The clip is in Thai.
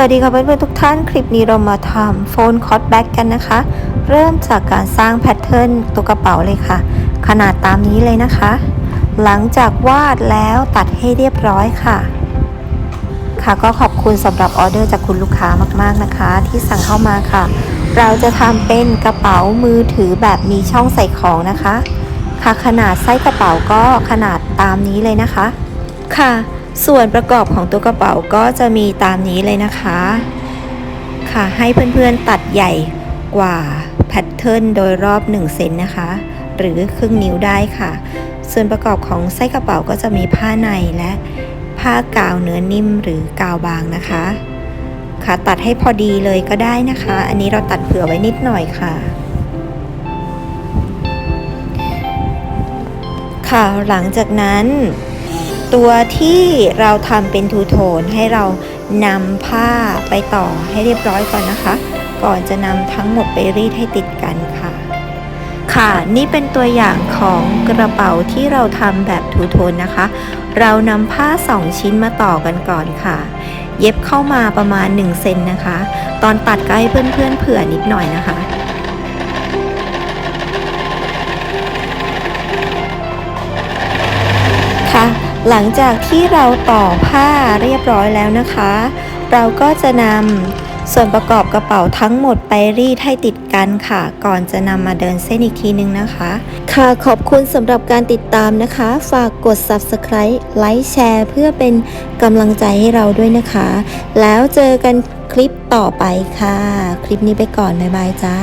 วัสดีค่ะเพื่อนๆทุกท่านคลิปนี้เรามาทำโฟนคอตแบ็กกันนะคะ เริ่มจากการสร้างแพทเทิร์นตัวกระเป๋าเลยค่ะ ขนาดตามนี้เลยนะคะ หลังจากวาดแล้วตัดให้เรียบร้อยค่ะ ค่ะก็ขอบคุณสำหรับออเดอร์จากคุณลูกค้ามากๆนะคะ ที่สั่งเข้ามาค่ะ เราจะทำเป็นกระเป๋ามือถือแบบมีช่องใส่ของนะคะ ค่ะขนาดไส้กระเป๋าก็ขนาดตามนี้เลยนะคะ ค่ะ ส่วนประกอบของตัวกระเป๋าก็จะมีตามนี้เลยนะคะ ค่ะให้เพื่อนๆตัดใหญ่กว่าแพทเทิร์นโดยรอบ1เซนนะคะ หรือครึ่งนิ้วได้ค่ะ ส่วนประกอบของไส้กระเป๋าก็จะมีผ้าในและผ้ากาวเนื้อนิ่มหรือกาวบางนะคะ ค่ะตัดให้พอดีเลยก็ได้นะคะ อันนี้เราตัดเผื่อไว้นิดหน่อยค่ะ ค่ะหลังจากนั้น ตัวที่เราทำเป็นทูโทนให้เรานำผ้าไปต่อให้เรียบร้อยก่อนนะคะ ก่อนจะนำทั้งหมดไปรีดให้ติดกันค่ะ ค่ะนี่เป็นตัวอย่างของกระเป๋าที่เราทำแบบทูโทนนะคะ เรานำผ้า2ชิ้นมาต่อกันก่อนค่ะ เย็บเข้ามาประมาณ1เซนนะคะ ตอนตัดก็ให้เพื่อนๆเผื่อนิดหน่อยนะคะ หลังจากที่เราต่อผ้าเรียบร้อยแล้วนะคะ เราก็จะนำส่วนประกอบกระเป๋าทั้งหมดไปรีดให้ติดกันค่ะ ก่อนจะนำมาเดินเส้นอีกทีนึงนะคะ ค่ะขอบคุณสำหรับการติดตามนะคะ ฝากกด subscribe ไลค์แชร์เพื่อเป็นกำลังใจให้เราด้วยนะคะ แล้วเจอกันคลิปต่อไปค่ะ คลิปนี้ไปก่อน บ๊ายบายจ้า